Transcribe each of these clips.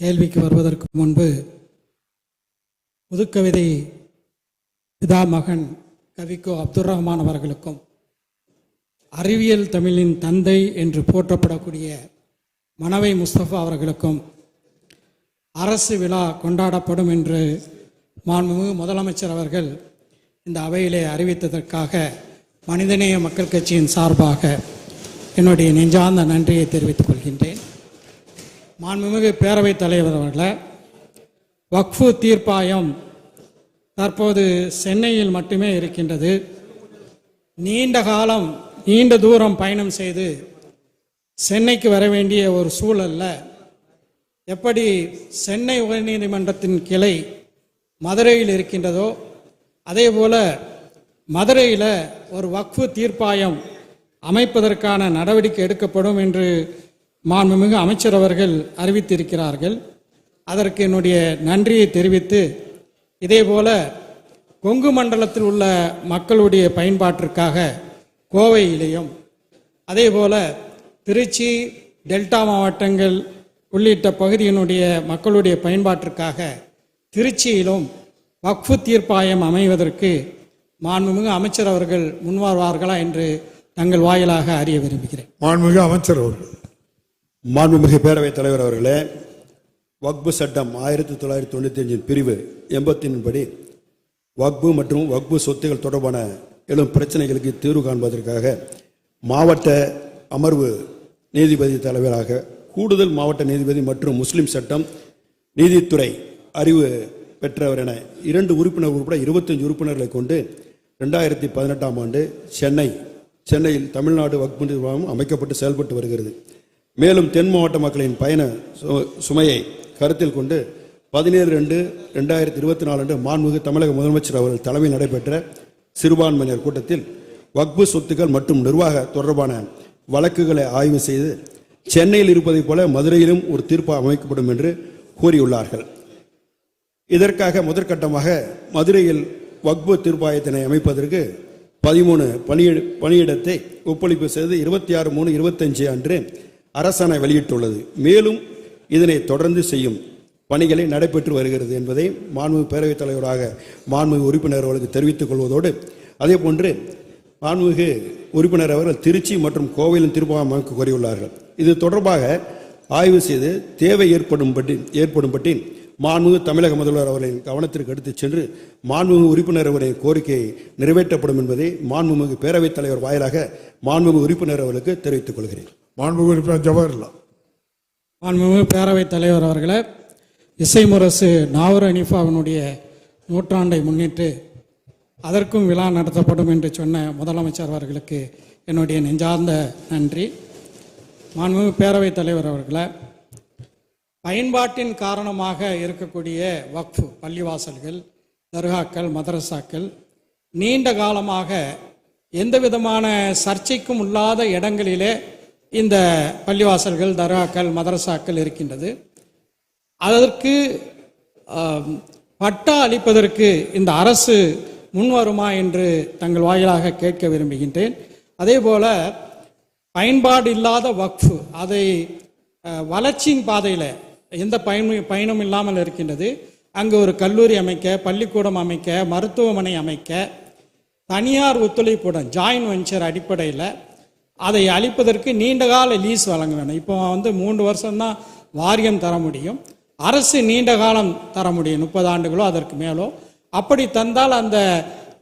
கேள்விக்கு வருவதற்கு முன்பு புதுக்கவிதை பிதா மகன் கவிக்கோ அப்துல் ரஹ்மான் அவர்களுக்கும் அறிவியல் தமிழின் தந்தை என்று போற்றப்படக்கூடிய மனவை முஸ்தபா அவர்களுக்கும் அரசு விழா கொண்டாடப்படும் என்று மாண்புமிகு முதலமைச்சர் அவர்கள் இந்த அவையிலே அறிவித்ததற்காக மனிதநேய மக்கள் கட்சியின் சார்பாக என்னுடைய நெஞ்சார்ந்த நன்றியை தெரிவித்துக் கொள்கின்றேன். மாண்புமிகு பேரவைத் தலைவர் அவர்களை வக்ஃபு தீர்ப்பாயம் தற்போது சென்னையில் மட்டுமே இருக்கின்றது. நீண்ட காலம் நீண்ட தூரம் பயணம் செய்து சென்னைக்கு வர வேண்டிய ஒரு சூழல்ல எப்படி சென்னை உயர்நீதிமன்றத்தின் கிளை மதுரையில் இருக்கின்றதோ அதே போல மதுரையில் ஒரு வக்ஃபு தீர்ப்பாயம் அமைப்பதற்கான நடவடிக்கை எடுக்கப்படும் என்று மாண்புமிகு அமைச்சர் அவர்கள் அறிவித்திருக்கிறார்கள். அதற்கு என்னுடைய நன்றியை தெரிவித்து இதேபோல கொங்கு மண்டலத்தில் உள்ள மக்களுடைய பயன்பாட்டிற்காக கோவையிலையும் அதேபோல திருச்சி டெல்டா மாவட்டங்கள் உள்ளிட்ட பகுதியினுடைய மக்களுடைய பயன்பாட்டிற்காக திருச்சியிலும் வக்ஃபு தீர்ப்பாயம் அமைவதற்கு மாண்புமிகு அமைச்சர் அவர்கள் முன்வருவார்களா என்று தங்கள் வாயிலாக அறிய விரும்புகிறேன். மாண்புமிகு அமைச்சர் அவர்கள். மாண்புமிகு பேரவைத் தலைவர் அவர்களே வக்பு சட்டம் ஆயிரத்தி தொள்ளாயிரத்தி தொண்ணூற்றி அஞ்சின் பிரிவு எண்பத்தின் படி வக்பு மற்றும் வக்பு சொத்துகள் தொடர்பான எழும் பிரச்சனைகளுக்கு தீர்வு காண்பதற்காக மாவட்ட அமர்வு நீதிபதி தலைவராக கூடுதல் மாவட்ட நீதிபதி மற்றும் முஸ்லிம் சட்டம் நீதித்துறை அறிவு பெற்றவர் என இரண்டு உறுப்பினர் உட்பட இருபத்தஞ்சு உறுப்பினர்களை கொண்டு ரெண்டாயிரத்தி பதினெட்டாம் ஆண்டு சென்னை சென்னையில் தமிழ்நாடு வக்பு நிர்வாகம் அமைக்கப்பட்டு செயல்பட்டு வருகிறது. மேலும் தென் மாவட்ட மக்களின் பயண சு- சுமையை கருத்தில் கொண்டு பதினேழு ரெண்டு ரெண்டாயிரத்தி இருபத்தி நாலு அன்று மாண்புமிகு தமிழக முதலமைச்சர் அவர்கள் தலைமையில் நடைபெற்ற சிறுபான்மையினர் கூட்டத்தில் வக்பு சொத்துக்கள் மற்றும் நிர்வாக தொடர்பான வழக்குகளை ஆய்வு செய்து சென்னையில் இருப்பதைப் போல மதுரையிலும் ஒரு தீர்ப்பு அமைக்கப்படும் என்று கூறியுள்ளார்கள். இதற்காக முதற்கட்டமாக மதுரையில் வக்பு தீர்ப்பாயத்தினை அமைப்பதற்கு பதிமூணு பணியிட பணியிடத்தை ஒப்பளிப்பு செய்து இருபத்தி ஆறு மூணு இருபத்தஞ்சு அன்று அரசாணை வெளியிட்டுள்ளது. மேலும் இதனை தொடர்ந்து செய்யும் பணிகளை நடைபெற்று வருகிறது என்பதை மாண்புமிகு பேரவைத் தலைவராக மாண்புமிகு உறுப்பினர் அவர்களுக்கு தெரிவித்துக் கொள்வதோடு அதே போன்று மாண்புமிகு உறுப்பினர் அவர்கள் திருச்சி மற்றும் கோவையிலும் தீர்ப்பாயம் கோரியுள்ளார்கள். இது தொடர்பாக ஆய்வு செய்து தேவை ஏற்படும்படி பற்றி மாண்புமிகு தமிழக முதல்வர் அவர்களின் கவனத்திற்கு எடுத்துச் சென்று மாண்புமிகு உறுப்பினர் அவர்களின் கோரிக்கை நிறைவேற்றப்படும் என்பதை மாண்புமிகு பேரவைத் தலைவர் வாயிலாக மாண்புமிகு உறுப்பினர் அவர்களுக்கு தெரிவித்துக் கொள்கிறேன். மாண்புமிகு உறுப்பினர் ஜவஹர்லால். மாண்புமிகு பேரவைத் தலைவர் அவர்களே இசைமுரசு நாவூர் அனிஃபாவினுடைய நூற்றாண்டை முன்னிட்டு அதற்கும் விழா நடத்தப்படும் என்று சொன்ன முதலமைச்சர் அவர்களுக்கு என்னுடைய நெஞ்சார்ந்த நன்றி. மாண்புமிகு பேரவைத் தலைவர் அவர்களே பயன்பாட்டின் காரணமாக இருக்கக்கூடிய வக்ஃபு பள்ளிவாசல்கள் தர்காக்கள் மதரசாக்கள் நீண்ட காலமாக எந்த விதமான சர்ச்சைக்கும் இல்லாத இடங்களிலே இந்த பள்ளிவாசல்கள் தர்காக்கள் மதரசாக்கள் இருக்கின்றது. அதற்கு பட்டா அளிப்பதற்கு இந்த அரசு முன்வருமா என்று தங்கள் வாயிலாக கேட்க விரும்புகின்றேன். அதே போல பயன்பாடு இல்லாத வக்ஃபு அதை வளர்ச்சியின் பாதையில் எந்த பயன் பயனும் இல்லாமல் இருக்கின்றது. அங்கு ஒரு கல்லூரி அமைக்க பள்ளிக்கூடம் அமைக்க மருத்துவமனை அமைக்க தனியார் ஒத்துழைப்புடன் ஜாயின் வெஞ்சர் அடிப்படையில் அதை அளிப்பதற்கு நீண்டகால லீஸ் வழங்க வேண்டும் இப்போ வந்து மூன்று வருஷம்தான் வாரியம் தர முடியும். அரசு நீண்ட காலம் தர முடியும். முப்பது ஆண்டுகளோ அதற்கு மேலோ. அப்படி தந்தால் அந்த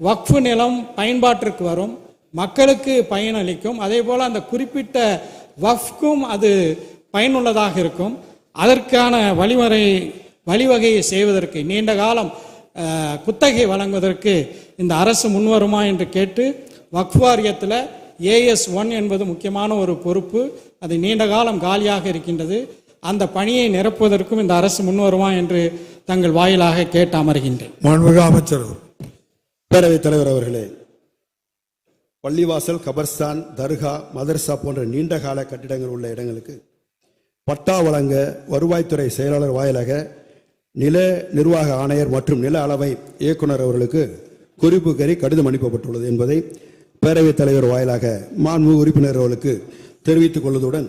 வக்ஃபு நிலம் பயன்பாட்டிற்கு வரும். மக்களுக்கு பயனளிக்கும் அதே போல் அந்த குறிப்பிட்ட வஃப்க்கும் அது பயனுள்ளதாக இருக்கும். அதற்கான வழிமுறை வழிவகையை செய்வதற்கு நீண்ட காலம் குத்தகை வழங்குவதற்கு இந்த அரசு முன்வருமா என்று கேட்டு வக்ஃப் வாரியத்தில் ஏஎஸ் ஒன் என்பது முக்கியமான ஒரு பொறுப்பு. அது நீண்ட காலம் காலியாக இருக்கின்றது. அந்த பணியை நிரப்புவதற்கும் இந்த அரசு முன்வருமா என்று தங்கள் வாயிலாக கேட்டு அமர்கின்றேன் அமைச்சர் பேரவைத் தலைவர் அவர்களே பள்ளிவாசல் கபர்ஸ்தான் தர்கா மதர்சா போன்ற நீண்ட கால கட்டிடங்கள் உள்ள இடங்களுக்கு பட்டா வழங்க வருவாய்த்துறை செயலாளர் வாயிலாக நில நிர்வாக ஆணையர் மற்றும் நில அளவை இயக்குனர் அவர்களுக்கு குறிப்பு கறி கடிதம் அனுப்பப்பட்டுள்ளது என்பதை பேரவைத் தலைவர் வாயிலாக மாண்பு உறுப்பினர் அவர்களுக்கு தெரிவித்துக் கொள்வதுடன்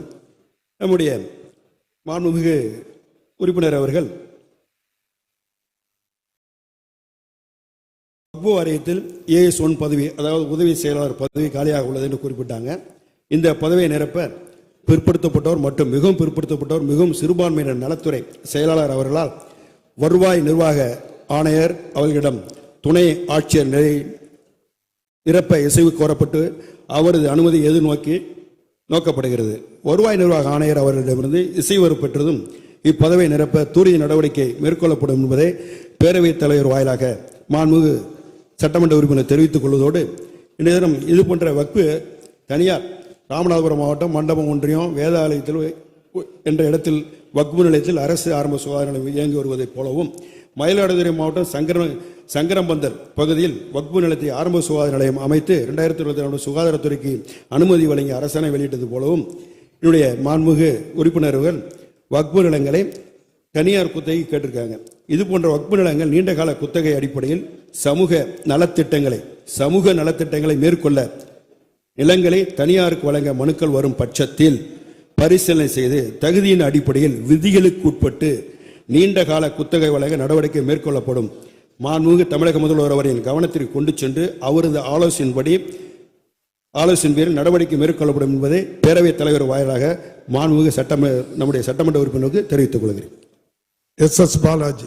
நம்முடைய மாண்புமிகு உறுப்பினர் அவர்கள் வக்பு வாரியத்தில் ஏஎஸ் ஒன் பதவி அதாவது உதவி செயலாளர் பதவி காலியாக உள்ளது என்று குறிப்பிட்டாங்க. இந்த பதவியை நிரப்ப பிற்படுத்தப்பட்டோர் மற்றும் மிகவும் பிற்படுத்தப்பட்டோர் மிகவும் சிறுபான்மையினர் நலத்துறை செயலாளர் அவர்களால் வருவாய் நிர்வாக ஆணையர் அவர்களிடம் துணை ஆட்சியர் நிலை நிரப்ப இசைவு கோரப்பட்டு அவரது அனுமதி எதிர்நோக்கி நோக்கப்படுகிறது? வருவாய் நிர்வாக ஆணையர் அவர்களிடமிருந்து இசைவு பெற்றதும் இப்பதவியை நிரப்ப தூரிய நடவடிக்கை மேற்கொள்ளப்படும் என்பதை பேரவைத் தலைவர் வாயிலாக மாண்புமிகு சட்டமன்ற உறுப்பினர் தெரிவித்துக் கொள்வதோடு இன்றைய தினம் இது போன்ற வக்பு தனியார் ராமநாதபுரம் மாவட்டம் மண்டபம் ஒன்றியம் வேதாலயத்தில் என்ற இடத்தில் வக்பு நிலையத்தில் அரசு ஆரம்ப சுகாதார நிலையம் இயங்கி வருவதைப் போலவும் மயிலாடுதுறை மாவட்டம் சங்கர சங்கரம்பந்தர் பகுதியில் வக்பு நிலத்தை ஆரம்ப சுகாதார நிலையம் அமைத்து ரெண்டாயிரத்தி இருபத்தி ரெண்டு சுகாதாரத்துறைக்கு அனுமதி வழங்கி அரசாணை வெளியிட்டது போலவும் என்னுடைய மாண்புமிகு உறுப்பினர்கள் வக்பு நிலங்களை தனியார் குத்தகை கேட்டிருக்காங்க. இது போன்ற வக்பு நிலங்கள் நீண்டகால குத்தகை அடிப்படையில் சமூக நலத்திட்டங்களை சமூக நலத்திட்டங்களை மேற்கொள்ள நிலங்களை தனியாருக்கு வழங்க மனுக்கள் வரும் பட்சத்தில் பரிசீலனை செய்து தகுதியின் அடிப்படையில் விதிகளுக்கு உட்பட்டு நீண்ட கால குத்தகை வழங்க நடவடிக்கை மேற்கொள்ளப்படும். மாண்புமிகு தமிழக முதல்வர் அவரின் கவனத்திற்கு கொண்டு சென்று அவரது ஆலோசனைப்படி ஆலோசனை பேரில் நடவடிக்கை மேற்கொள்ளப்படும் என்பதை பேரவைத் தலைவர் வாயிலாக மாண்புமிகு சட்டம நம்முடைய சட்டமன்ற உறுப்பினருக்கு தெரிவித்துக் கொள்கிறேன். S S Balaji.